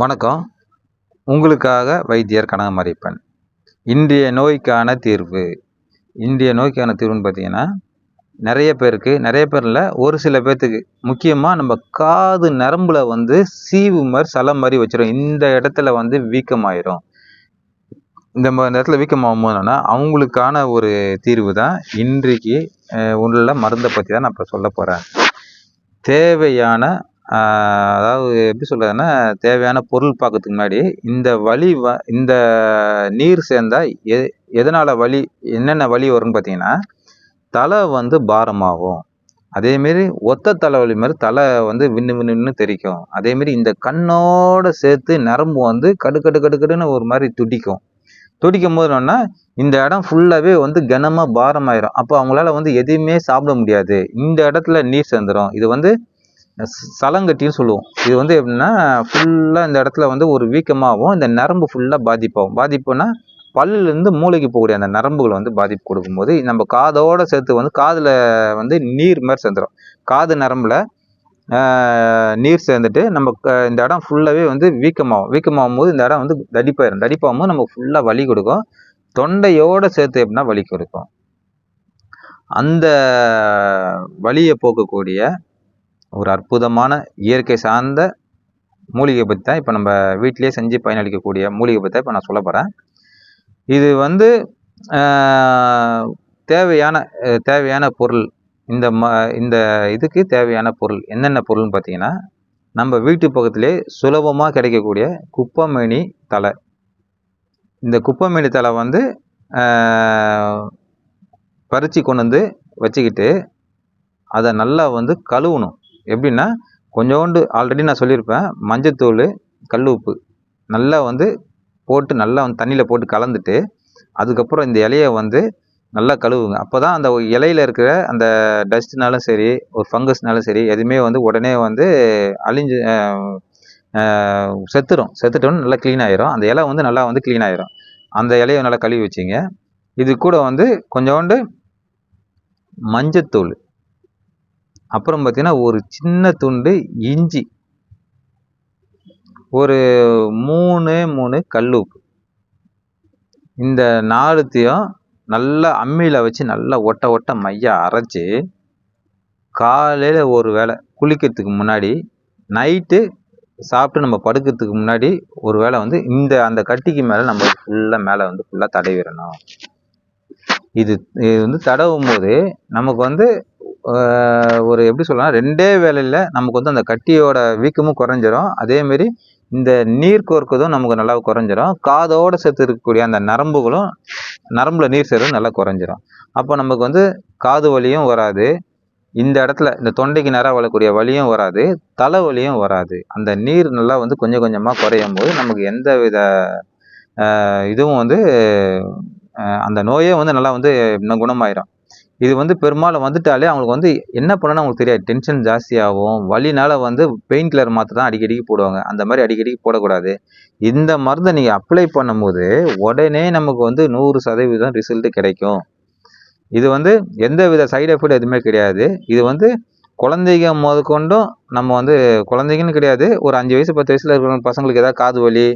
வணக்கம். உங்களுக்காக வைத்தியர் கனகமரிப்பன். இன்றைய நோய்க்கான தீர்வு. இன்றைய நோய்க்கான தீர்வுன்னு பார்த்தீங்கன்னா நிறைய பேருக்கு நிறைய பேரில் ஒரு சில பேர்த்துக்கு முக்கியமாக நம்ம காது நரம்பில் வந்து சீவு மாதிரி சலம் மாதிரி வச்சிடும் இந்த இடத்துல வந்து வீக்கமாயிரும். இந்த மாதிரி இந்த இடத்துல வீக்கமாகும் போதுனா அவங்களுக்கான ஒரு தீர்வு தான் இன்றைக்கு உள்ள மருந்தை பற்றி தான் நான் இப்போ சொல்ல போகிறேன் தேவையான அதாவது எப்படி சொல்கிறதுன்னா தேவையான பொருள் பார்க்கறதுக்கு முன்னாடி இந்த வலி வ இந்த நீர் சேர்ந்தால் எ எதனால் வலி என்னென்ன வலி வரும்னு பார்த்தீங்கன்னா தலை வந்து பாரமாகும். அதேமாரி ஒத்த தலைவலி மாதிரி தலை வந்து விண்ணு விண்ணுன்னு தெரிக்கும். அதேமாரி இந்த கண்ணோடு சேர்த்து நரம்பு வந்து கடு கடு கடு கடுன்னு ஒரு மாதிரி துடிக்கும். துடிக்கும் போது என்னன்னா இந்த இடம் ஃபுல்லாகவே வந்து கனமாக பாரமாயிரும். அப்போ அவங்களால வந்து எதையுமே சாப்பிட முடியாது. இந்த இடத்துல நீர் சேர்ந்துடும் இது வந்து சலங்கட்டின்னு சொல்லுவோம். இது வந்து எப்படின்னா ஃபுல்லாக இந்த இடத்துல வந்து ஒரு வீக்கமாகவும் இந்த நரம்பு ஃபுல்லாக பாதிப்பாகும் பாதிப்புனா பல்லுலேருந்து மூளைக்கு போகக்கூடிய அந்த நரம்புகளை வந்து பாதிப்பு கொடுக்கும்போது நம்ம காதோடு சேர்த்து வந்து காதில் வந்து நீர் மாதிரி சேர்ந்துடும் காது நரம்பில் நீர் சேர்ந்துட்டு நம்ம இந்த இடம் ஃபுல்லாகவே வந்து வீக்கமாகும். வீக்கமாகும் போது இந்த இடம் வந்து தடிப்பாயிரும். தடிப்பாகும் போது நம்ம ஃபுல்லாக வலி கொடுக்கும். தொண்டையோடு சேர்த்து எப்படின்னா வலி கொடுக்கும். அந்த வலியை போக்கக்கூடிய ஒரு அற்புதமான இயற்கை சார்ந்த மூலிகை பற்றி தான் இப்போ நம்ம வீட்டிலேயே செஞ்சு பயனளிக்கக்கூடிய மூலிகை பற்றி தான் இப்போ நான் சொல்ல போகிறேன் இது வந்து தேவையான தேவையான பொருள் இந்த ம இந்த இதுக்கு தேவையான பொருள் என்னென்ன பொருள்னு பார்த்தீங்கன்னா நம்ம வீட்டு பக்கத்துலேயே சுலபமாக கிடைக்கக்கூடிய குப்பமேனி தலை இந்த குப்பமேனி தலை வந்து பறித்து கொண்டு வந்து வச்சுக்கிட்டு அதை நல்லா வந்து கழுவணும். எப்படின்னா கொஞ்சோண்டு ஆல்ரெடி நான் சொல்லியிருப்பேன் மஞ்சத்தூள் கல் உப்பு நல்லா வந்து போட்டு நல்லா வந்து தண்ணியில் போட்டு கலந்துட்டு அதுக்கப்புறம் இந்த இலையை வந்து நல்லா கழுவுங்க. அப்போ தான் அந்த இலையில் இருக்கிற அந்த டஸ்ட்னாலும் சரி ஒரு ஃபங்கஸ்னாலும் சரி எதுவுமே வந்து உடனே வந்து அழிஞ்சு செத்துடும் செத்துட்டோன்னு நல்லா க்ளீன் ஆயிரும். அந்த இலை வந்து நல்லா வந்து க்ளீன் ஆயிரும். அந்த இலையை நல்லா கழுவி வச்சிங்க. இது கூட வந்து கொஞ்சோண்டு மஞ்சத்தூள். அப்புறம் பார்த்தீங்கன்னா ஒரு சின்ன துண்டு இஞ்சி. ஒரு மூணு மூணு கல்லுப்பு. இந்த நாலுத்தையும் நல்லா அம்மியில் வச்சு நல்லா ஒட்ட ஒட்ட மைய அரைச்சி காலையில் ஒரு வேளை குளிக்கிறதுக்கு முன்னாடி நைட்டு சாப்பிட்டு நம்ம படுக்கிறதுக்கு முன்னாடி ஒரு வேளை வந்து இந்த அந்த கட்டிக்கு மேலே நம்ம ஃபுல்லாக மேலே வந்து ஃபுல்லாக தடவிடணும். இது இது வந்து தடவும் போது நமக்கு வந்து ஒரு எப்படி சொல்லலாம் ரெண்டே வேலையில் நமக்கு வந்து அந்த கட்டியோட வீக்கமும் குறைஞ்சிரும். அதேமாரி இந்த நீர் கோர்க்கதும் நமக்கு நல்லா குறைஞ்சிரும். காதோடு சேர்த்து இருக்கக்கூடிய அந்த நரம்புகளும் நரம்புல நீர் சேரும் நல்லா குறைஞ்சிரும். அப்போ நமக்கு வந்து காது வலியும் வராது. இந்த இடத்துல இந்த தொண்டைக்கு நேராக வரக்கூடிய வலியும் வராது. தலைவலியும் வராது. அந்த நீர் நல்லா வந்து கொஞ்சம் கொஞ்சமாக குறையும் போது நமக்கு எந்த வித இதுவும் வந்து அந்த நோயே வந்து நல்லா வந்து இன்னும் குணமாயிரும். இது வந்து பெரும்பாலும் வந்துட்டாலே அவங்களுக்கு வந்து என்ன பண்ணணும்னு அவங்களுக்கு தெரியாது. டென்ஷன் ஜாஸ்தியாகும். வலினால வந்து பெயின் கில்லர் மாத்திரை தான் அடிக்கடிக்கு போடுவாங்க. அந்த மாதிரி அடிக்கடிக்கு போடக்கூடாது. இந்த மருந்தை நீங்கள் அப்ளை பண்ணும்போது உடனே நமக்கு வந்து நூறு சதவீதம் ரிசல்ட் கிடைக்கும். இது வந்து எந்த வித சைடு எஃபெக்ட் எதுவுமே கிடையாது. இது வந்து குழந்தைங்க முதற்கொண்டும் நம்ம வந்து குழந்தைங்கன்னு கிடையாது. ஒரு அஞ்சு வயசு பத்து வயசில் இருக்கிற பசங்களுக்கு ஏதாவது காது வலி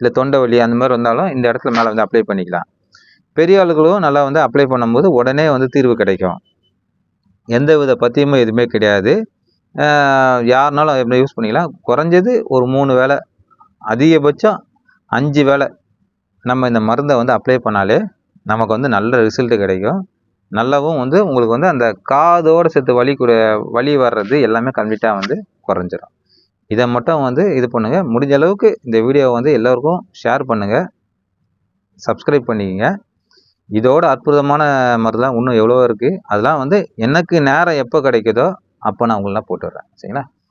இல்லை தொண்டை வலி அந்த மாதிரி வந்தாலும் இந்த இடத்துல மேலே வந்து அப்ளை பண்ணிக்கலாம். பெரிய ஆளுகளும் நல்லா வந்து அப்ளை பண்ணும்போது உடனே வந்து தீர்வு கிடைக்கும். எந்த வித பத்தியமும் எதுவுமே கிடையாது. யாருனாலும் எப்படி யூஸ் பண்ணிக்கலாம். குறைஞ்சது ஒரு மூணு வேலை அதிகபட்சம் அஞ்சு வேலை நம்ம இந்த மருந்தை வந்து அப்ளை பண்ணாலே நமக்கு வந்து நல்ல ரிசல்ட்டு கிடைக்கும். நல்லாவும் வந்து உங்களுக்கு வந்து அந்த காதோடு சேர்த்து வலி கூட வலி வர்றது எல்லாமே கம்ப்ளீட்டாக வந்து குறைஞ்சிரும். இதை மட்டும் வந்து இது பண்ணுங்கள் முடிஞ்ச அளவுக்கு இந்த வீடியோவை வந்து எல்லோருக்கும் ஷேர் பண்ணுங்கள் சப்ஸ்கிரைப் பண்ணிக்கங்க. இதோட அற்புதமான மருந்துலாம் இன்னும் எவ்வளோ இருக்குது அதெல்லாம் வந்து எனக்கு நேரம் எப்போ கிடைக்குதோ அப்போ நான் உங்களெலாம் போட்டு வரேன் சரிங்களா?